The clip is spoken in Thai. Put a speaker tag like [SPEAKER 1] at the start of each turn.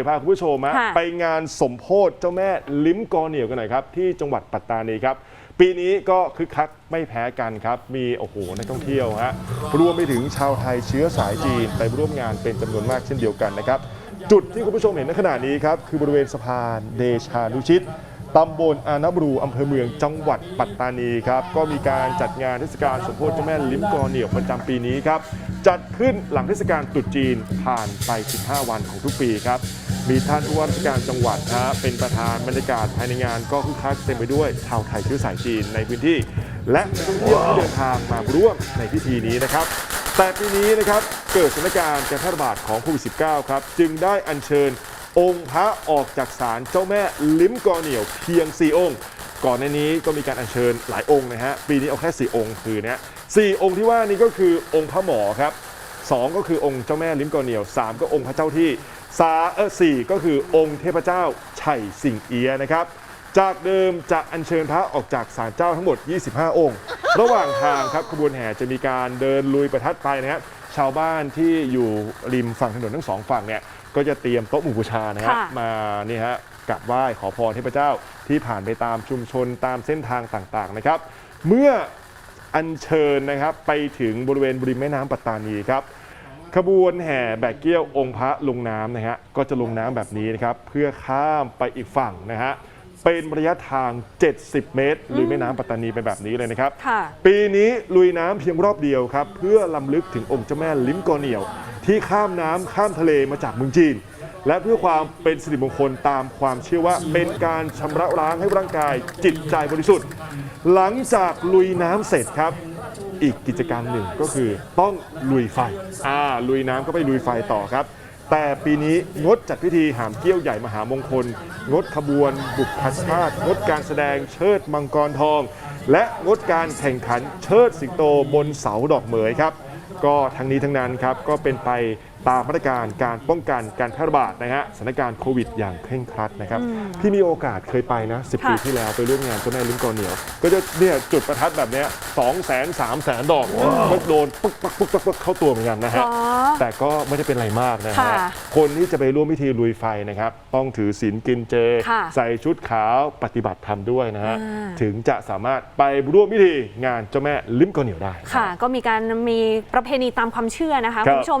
[SPEAKER 1] ดี๋ยวพาคุณผู้ชมฮะ
[SPEAKER 2] ค่ะ
[SPEAKER 1] ไปงานสมโพธเจ้าแม่ลิ้มกอเหนียวกันหน่อยครับ ที่จังหวัดปัตตานีครับ ปีนี้ก็คึกคักไม่แพ้กันครับ มีโอ้โหนักท่องเที่ยวฮะรวมไปถึงชาวไทยเชื้อสายจีนไปร่วมงานเป็นจำนวนมากเช่นเดียวกันนะครับ จุดที่คุณผู้ชมเห็นในขณะนี้ครับ คือบริเวณสะพานเดชานุชิต ตำบลอานาบรูอำเภอเมืองจังหวัดปัตตานีครับก็มีการจัดงานเทศกาลสมโพธิเจ้าแม่ลิ้มกอเหนียวประจำปีนี้ครับจัดขึ้นหลังเทศกาลตรุษจีนผ่านไป 15 วันของทุกปีครับมีท่านผู้ว่าราชการจังหวัดนะฮะเป็นประธานบรรยากาศภายในงานก็คึกคักเต็มไปด้วยชาวไทยเชื้อสายจีนในพื้นที่ และนักท่องเที่ยวที่เดินทางมาร่วมในพิธีนี้นะครับ แต่ปีนี้นะครับเกิดสถานการณ์การแพร่ระบาดของโควิด -19 ครับจึงได้อัญเชิญ องค์พระออกจากศาลเจ้าแม่ลิ้มกอเหนียวเพียง 4 องค์ ก่อนในนี้ก็มีการอัญเชิญหลายองค์นะฮะ ปีนี้เอาแค่ 4 องค์คือเนี้ยสี่องค์ที่ว่านี้ก็คือองค์พระหมอครับสองก็คือองค์เจ้าแม่ลิ้มกอเหนียวสามก็องค์พระเจ้าที่สาเออสี่ก็คือองค์เทพเจ้าไฉสิงเอียนะครับ จากเดิมจะอัญเชิญพระออกจากศาลเจ้าทั้งหมด 25 องค์ ระหว่างทางครับขบวนแห่จะมีการเดินลุยประทัดไปนะครับ ชาวบ้านที่อยู่ริมฝั่งถนนทั้งสองฝั่งเนี่ยก็จะเตรียมโต๊ะหมู่บูชานะฮะ
[SPEAKER 2] ค่ะ
[SPEAKER 1] มานี่ฮะกราบไหว้ขอพรเทพเจ้าที่ผ่านไปตามชุมชนตามเส้นทางต่างๆนะครับ เมื่ออัญเชิญนะครับไปถึงบริเวณบริมแม่น้ำปัตตานีครับ ขบวนแห่แบกเกี้ยวองค์พระลงน้ำนะฮะก็จะลงน้ำแบบนี้นะครับ เพื่อข้ามไปอีกฝั่งนะฮะ เป็นระยะทาง 70 เมตร ลุยแม่น้ำปัตตานีไปแบบนี้เลยนะครับ
[SPEAKER 2] ค่ะ
[SPEAKER 1] ปีนี้ลุยน้ำเพียงรอบเดียวครับ เพื่อลำลึกถึงองค์เจ้าแม่ลิ้มกอเหนียว ที่ข้ามน้ำข้ามทะเลมาจากเมืองจีน และเพื่อความเป็นสิริมงคลตามความเชื่อว่าเป็นการชำระล้างให้ร่างกายจิตใจบริสุทธิ์ หลังจากลุยน้ำเสร็จครับ อีกกิจกรรมหนึ่งก็คือต้องลุยไฟอ่าลุยน้ำก็ไปลุยไฟต่อครับ แต่ปีนี้งดจัดพิธีหามเกี้ยวใหญ่มหามงคล งดขบวน บุพชาติงดการแสดงเชิดมังกรทอง และงดการแข่งขันเชิดสิงโตบนเสาดอกเหมยครับ ก็ทั้งนี้ทั้งนั้นครับก็เป็นไปตามมาตรการการป้องกันการแพร่ระบาดนะฮะสถานการณ์โควิดอย่างเคร่งครัดนะครับพี่มีโอกาสเคยไปนะ10 ปี
[SPEAKER 2] ค่ะ
[SPEAKER 1] ที่แล้วไปร่วมงานเจ้าแม่ลิ้มกอเหนียว ก็จะเนี่ยจุดประทัดแบบเนี้ยสองแสนสามแสนดอกก็โดนปุ๊กปักปุ๊กปักปุ๊กเข้าตัวเหมือนกันนะฮะ
[SPEAKER 2] อ๋อ
[SPEAKER 1] แต่ก็ไม่ได้เป็นไรมากนะฮะ
[SPEAKER 2] ค่ะ
[SPEAKER 1] คนที่จะไปร่วมพิธีลุยไฟนะครับต้องถือศีลกินเจ
[SPEAKER 2] ค่ะ
[SPEAKER 1] ใส่ชุดขาวปฏิบัติธรรมด้วยนะฮะ
[SPEAKER 2] อ่า
[SPEAKER 1] ถึงจะสามารถไปร่วมพิธีงานเจ้าแม่ลิ้มกอเหนียวได้
[SPEAKER 2] ค่ะ ก็มีการมีประเพณีตามความเชื่อนะคะ
[SPEAKER 1] ครั
[SPEAKER 2] คุ
[SPEAKER 1] บ
[SPEAKER 2] ณผู้ชม